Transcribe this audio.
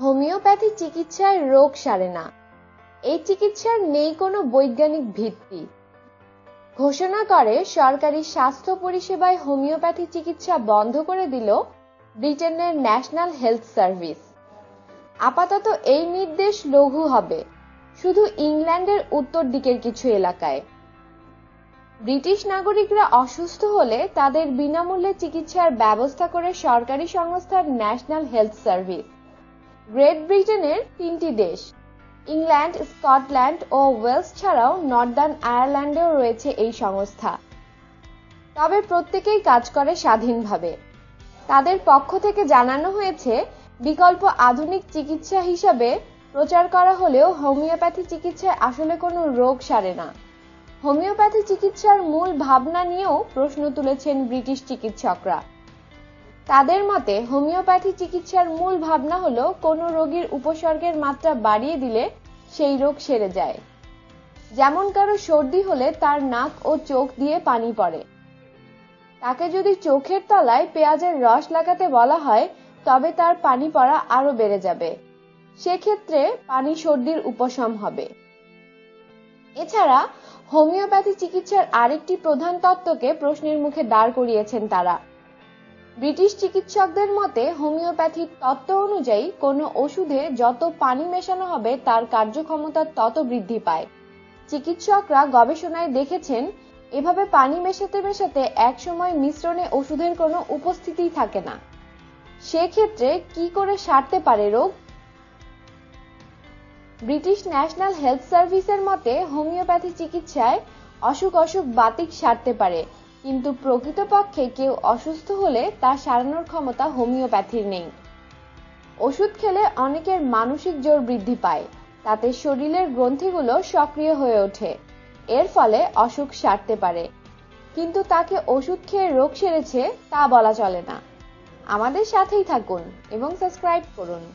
Homeopathy চিকিৎসায় রোগ সারে না। এই চিকিৎসার নেই কোনো বৈজ্ঞানিক ভিত্তি। ঘোষণা করে, সরকারি স্বাস্থ্য পরিষেবায় হোমিওপ্যাথি চিকিৎসা বন্ধ করে দিল ব্রিটেনের ন্যাশনাল হেলথ সার্ভিস। আপাতত এই নির্দেশ লঘু হবে, শুধু ইংল্যান্ডের উত্তর দিকের কিছু এলাকায়। ব্রিটিশ নাগরিকরা অসুস্থ হলে তাদের বিনামূল্যে চিকিৎসার ব্যবস্থা করে সরকারি সংস্থার ন্যাশনাল হেলথ সার্ভিস। গ্রেট ব্রিটেনের তিনটি দেশ ইংল্যান্ড স্কটল্যান্ড ও ওয়েলস ছাড়াও নর্দার্ন আয়ারল্যান্ডেও রয়েছে এই সংস্থা। তবে প্রত্যেকেই কাজ করে স্বাধীনভাবে। তাদের পক্ষ থেকে জানানো হয়েছে, বিকল্প আধুনিক চিকিৎসা হিসাবে প্রচার করা হলেও হোমিওপ্যাথি চিকিৎসায় আসলে কোনো রোগ সারে না। হোমিওপ্যাথি চিকিৎসার মূল ভাবনা নিয়েও প্রশ্ন তুলেছেন ব্রিটিশ চিকিৎসকরা। তাদের মতে, হোমিওপ্যাথি চিকিৎসার মূল ভাবনা হলো, কোনো রোগীর উপসর্গের মাত্রা বাড়িয়ে দিলে সেই রোগ সেরে যায়। যেমন কারও সর্দি হলে তার নাক ও চোখ দিয়ে পানি পড়ে। তাকে যদি চোখের তলায় পেঁয়াজের রস লাগাতে বলা হয়, তবে তার পানি পড়া আরও বেড়ে যাবে। সেক্ষেত্রে পানি সর্দির উপশম হবে। এছাড়া, হোমিওপ্যাথি চিকিৎসার আরেকটি প্রধান তত্ত্বকে প্রশ্নের মুখে দাঁড় করিয়েছেন তারা। ব্রিটিশ চিকিৎসকদের মতে হোমিওপ্যাথির তত্ত্ব অনুযায়ী কোনো ওষুধে যত পানি মেশানো হবে, তার কার্যক্ষমতা তত বৃদ্ধি পায়। চিকিৎসকরা গবেষণায় দেখেছেন, এভাবে পানি মেশাতে মেশাতে একসময় মিশ্রণে ওষুধের কোনো উপস্থিতিই থাকে না। সেক্ষেত্রে কি করে সারতে পারে রোগ? ব্রিটিশ ন্যাশনাল হেলথ সার্ভিসের মতে, হোমিওপ্যাথি চিকিৎসায় অসুখ অসুখ বাতিক সারতে পারে কিন্তু প্রকৃতপক্ষে কেউ অসুস্থ হলে তা সারানোর ক্ষমতা হোমিওপ্যাথির নেই। ওষুধ খেলে অনেকের মানসিক জোর বৃদ্ধি পায়, তাতে শরীরের গ্রন্থিগুলো সক্রিয় হয়ে ওঠে। এর ফলে অসুখ সারতে পারে। কিন্তু তাকে ওষুধ খেয়ে রোগ সেরেছে তা বলা চলে না। আমাদের সাথেই থাকুন এবং সাবস্ক্রাইব করুন।